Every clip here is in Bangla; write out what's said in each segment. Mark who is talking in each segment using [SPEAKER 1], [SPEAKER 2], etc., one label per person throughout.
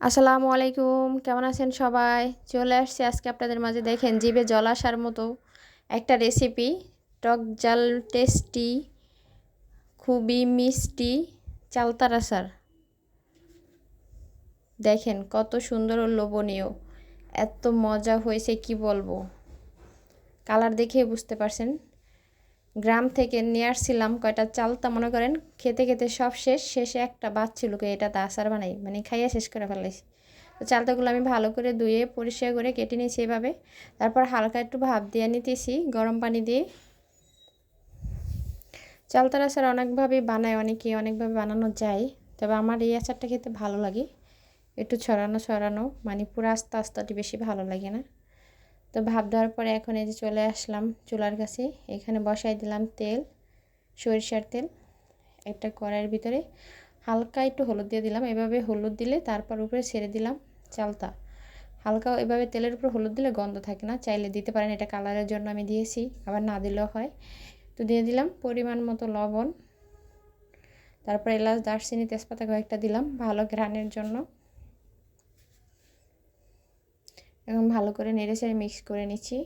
[SPEAKER 1] আসসালামু আলাইকুম, কেমন আছেন সবাই? চলে আসছি আজকে আপনাদের মাঝে। দেখেন, জিভে জল আসার মতো একটা রেসিপি টক জাল টেস্টি খুবই মিষ্টি, চালতার আচার। দেখেন, কত সুন্দর ও লোভনীয়। এত মজা হয়েছে, কি বলব? কালার দেখে বুঝতে পারছেন? গ্রাম থেকে নিয়ে আসছিলাম কয়টা চালতা, মনে করেন, খেতে খেতে সব শেষ, শেষে একটা ছিল এটা আচার বানাই মানে খাইয়ে শেষ করে ফেলাইছি। তো চালতাগুলো আমি ভালো করে ধুয়ে, পরিষ্কার করে কেটে নিয়েছি এভাবে। তারপর হালকা একটু ভাপ দিয়ে নিতেছি, গরম পানি দিয়ে। চালতার আচার অনেকভাবে বানায়, অনেকে অনেকভাবে বানানো যায়, তবে আমার এই আচারটা খেতে ভালো লাগে। একটু ছড়ানো ছড়ানো মানে পুরো আস্তে আস্তে বেশি ভালো লাগে না। তো ভাব দেওয়ার পরে এখন এই যে চলে আসলাম চুলার কাছে। এখানে বসাই দিলাম তেল, সরিষার তেল, একটা কড়াইয়ের ভিতরে। হালকা একটু হলুদ দিয়ে দিলাম, এভাবে হলুদ দিলে তারপর উপরে ছেড়ে দিলাম চালতা। হালকা এভাবে তেলের উপর হলুদ দিলে গন্ধ থাকে না, চাইলে দিতে পারেন, এটা কালারের জন্য আমি দিয়েছি, আবার না দিলেও হয়। তো দিয়ে দিলাম পরিমাণ মতো লবণ, তারপর এলাচ, দারচিনি, তেজপাতা কয়েকটা দিলাম ভালো ঘ্রাণের জন্য। এখন ভালো করে নেড়ে চেড়ে মিক্স করে নিচ্ছি।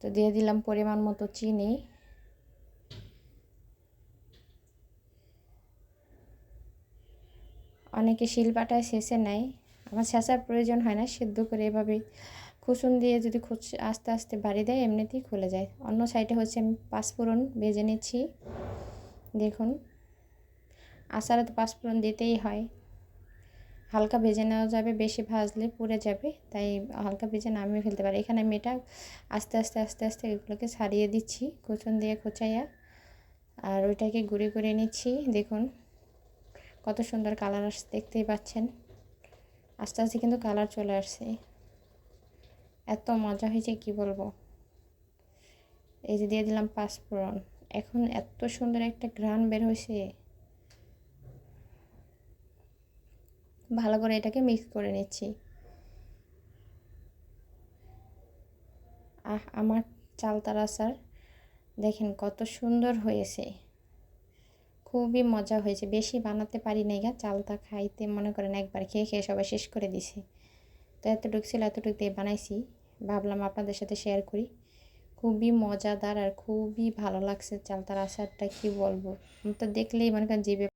[SPEAKER 1] তো দিয়ে দিলাম পরিমাণ মতো চিনি। অনেকে শিলপাটায় শেষে নেয়। আমার শেষার প্রয়োজন হয় না, সেদ্ধ করে এভাবে খুসুন দিয়ে যদি খুচ, আস্তে আস্তে বাড়ি দেয়, এমনিতেই খুলে যায়। অন্য সাইডে হচ্ছে আমি পাঁচফোড়ন ভেজে নিচ্ছি। দেখুন, আচারে তো পাঁচফোড়ন দিতেই হয়। হালকা ভেজে নেওয়া যাবে, বেশি ভাজলে পুড়ে যাবে। তাই হালকা ভেজে নামিয়ে ফেলতে পারে। এখানে আমি এটা আস্তে আস্তে আস্তে আস্তে এগুলোকে ছাড়িয়ে দিচ্ছি কুচন দিয়ে কুচাইয়া। আর ওইটাকে গুঁড়ি করে নিচ্ছি। দেখুন কত সুন্দর কালার আসছে, দেখতেই পাচ্ছেন। আস্তে আস্তে কিন্তু কালার চলে আসছে। এত মজা হয়েছে, কি বলব? এই যে দিয়ে দিলাম পাঁচফোড়ন। এখন এত সুন্দর একটা ঘ্রাণ বের হয়েছে। ভালো করে এটাকে মিক্স করে নিচ্ছি। আহ, আমার চালতার আচার দেখেন কত সুন্দর হয়েছে। খুবই মজা হয়েছে। বেশি বানাতে পারি নাই গা, চালতা খাইতে মনে করেন একবার খেয়ে খেয়ে সবাই শেষ করে দিছে। তো এতটুকু ছিল, এতটুকু দিয়ে বানাইছি। ভাবলাম আপনাদের সাথে শেয়ার করি। খুবই মজাদার আর খুবই ভালো লাগছে চালতার আচারটা কি বলব? তো দেখলেই মনে করেন জিভে